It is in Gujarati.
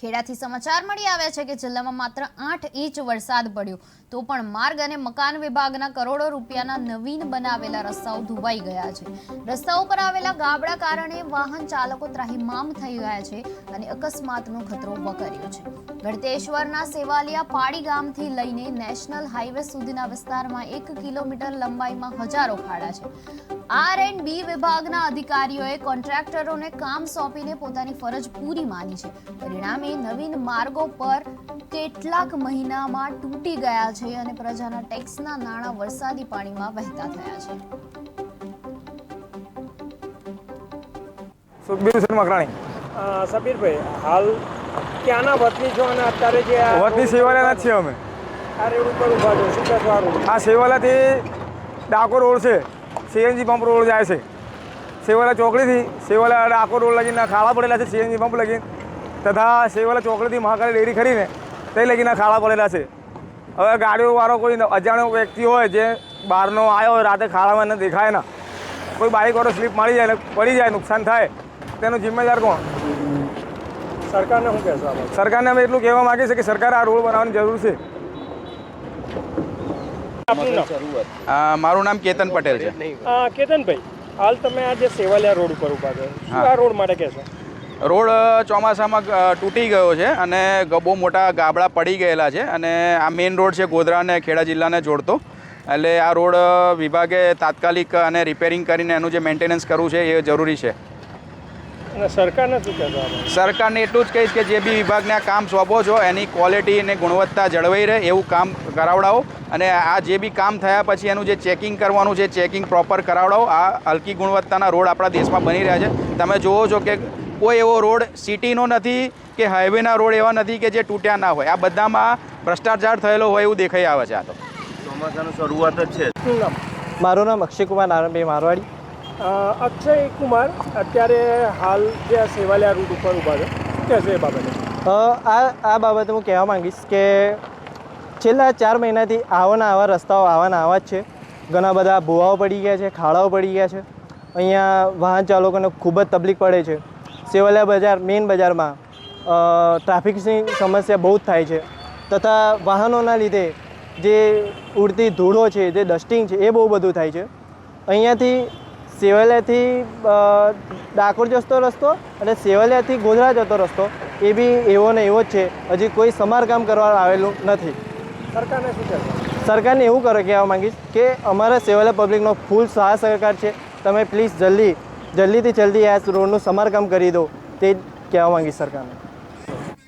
ખેડાથી સમાચાર મળી આવ્યા છે કે જિલ્લામાં માત્ર આઠ ઇંચ વરસાદ પડ્યો. તો પણ માર્ગ અને મકાન વિભાગના કરોડો રૂપિયાના નવીન બનાવેલા રસ્તાઓ ધોવાઈ ગયા છે. રસ્તાઓ પર આવેલા ગાબડા કારણે વાહન ચાલકો ત્રાહિમામ થઈ ગયા છે અને અકસ્માતનો ખતરો વકર્યો છે. ગળતેશ્વરના સેવાલિયા પાડી ગામથી લઈને નેશનલ હાઈવે સુધીના વિસ્તારમાં એક કિલોમીટર લંબાઈમાં હજારો ખાડા છે. આર એન્ડ બી વિભાગના અધિકારીઓએ કોન્ટ્રાક્ટરોને કામ સોંપીને પોતાની ફરજ પૂરી માની છે. પરિણામે નવીન માર્ગો પર કેટલાક મહિનામાં તૂટી ગયા છે અને પ્રજાના ટેક્સના નાણાં વરસાદી પાણીમાં વહેતા થયા છે. સુખબીર સબીરભાઈ હાલ ક્યાંના વતની છો અને અત્યારે જે આ વતની સેવાલાના જ છીએ અમે. આ રોડ ઉપર ઊભા છો. શું કહેશો આ સેવાલાથી ડાકોર રોડ છે. સીએનજી પંપ રોડ જાય છે. સેવાલા ચોકડીથી સેવાલા ડાકોર રોડ લગીને ખાડા પડેલા છે સીએનજી પંપ લગીને. તથા સેવાલા ચોકડીથી મહાકાળી ડેરી ખરીને તે લગીને ખાડા પડેલા છે. હવે ગાડીઓવાળો કોઈ અજાણ્યો વ્યક્તિ હોય જે બહારનો આવ્યો હોય રાતે ખાડામાં એને દેખાય ના. કોઈ બાઇકવાળો સ્લીપ મારી જાય પડી જાય નુકસાન થાય. તેનો જિમ્મેદાર કોણ? સરકારને શું કહેશો સરકારને અમે એટલું કહેવા માગીએ છીએ કે સરકારે આ રોડ બનાવવાની જરૂર છે. મારું નામ કેતન પટેલ છે. કેતનભાઈ હાલ તમે આ જે સેવાલિયા રોડ ઉપર ઊભા છો. આ રોડ માટે કહેશો? રોડ ચોમાસામાં તૂટી ગયો છે અને બહુ મોટા ગાબડા પડી ગયેલા છે અને આ મેઇન રોડ છે ગોધરા અને ખેડા જિલ્લાને જોડતો. એટલે આ રોડ વિભાગે તાત્કાલિક અને રિપેરિંગ કરીને એનું જે મેન્ટેનન્સ કરવું છે એ જરૂરી છે. સરકારને શું કહેશો સરકારને એટલું જ કહીશ કે જે બી વિભાગને આ કામ સોંપો છો એની ક્વોલિટી અને ગુણવત્તા જળવાઈ રહે એવું કામ કરાવડાવો. અને આ જે બી કામ થયા પછી એનું જે ચેકિંગ કરવાનું છે ચેકિંગ પ્રોપર કરાવડાવો. આ હલકી ગુણવત્તાના રોડ આપણા દેશમાં બની રહ્યા છે. તમે જુઓ છો કે કોઈ એવો રોડ સિટીનો નથી કે હાઈવેના રોડ એવા નથી કે જે તૂટ્યા ના હોય. આ બધામાં ભ્રષ્ટાચાર થયેલો હોય એવું દેખાઈ આવે છે આ તો. ચોમાસાનું શરૂઆત જ છે. મારું નામ અક્ષયકુમાર નારાયણભાઈ મારવાડી. અક્ષય કુમાર અત્યારે હાલ જે આ સેવાલિયા રૂટ ઉપર ઊભા છે કહેશો એ બાબતે? આ આ બાબતે હું કહેવા માંગીશ કે છેલ્લા ચાર મહિનાથી આવાના આવા રસ્તાઓ, આવાના આવા જ છે. ઘણા બધા ભૂવાઓ પડી ગયા છે, ખાડાઓ પડી ગયા છે. અહીંયા વાહન ચાલકોને ખૂબ જ તકલીફ પડે છે. સેવાલિયા બજાર, મેઇન બજારમાં ટ્રાફિકની સમસ્યા બહુ જ થાય છે. તથા વાહનોના લીધે જે ઉડતી ધૂળો છે, જે ડસ્ટિંગ છે, એ બહુ બધું થાય છે. અહીંયાથી સેવલિયાથી ડાકોર જતો રસ્તો અને સેવલિયાથી ગોધરા જતો રસ્તો એ બી એવો ને એવો જ છે. હજી કોઈ સમારકામ કરવા આવેલું નથી. સરકારને શું સરકારને એવું કરે કહેવા માંગીશ કે અમારા સેવાલા પબ્લિકનો ફૂલ સહાય સહકાર છે. તમે પ્લીઝ જલ્દી જલ્દીથી જલ્દી આ રોડનું સમારકામ કરી દો તે જ કહેવા માંગીશ સરકારને.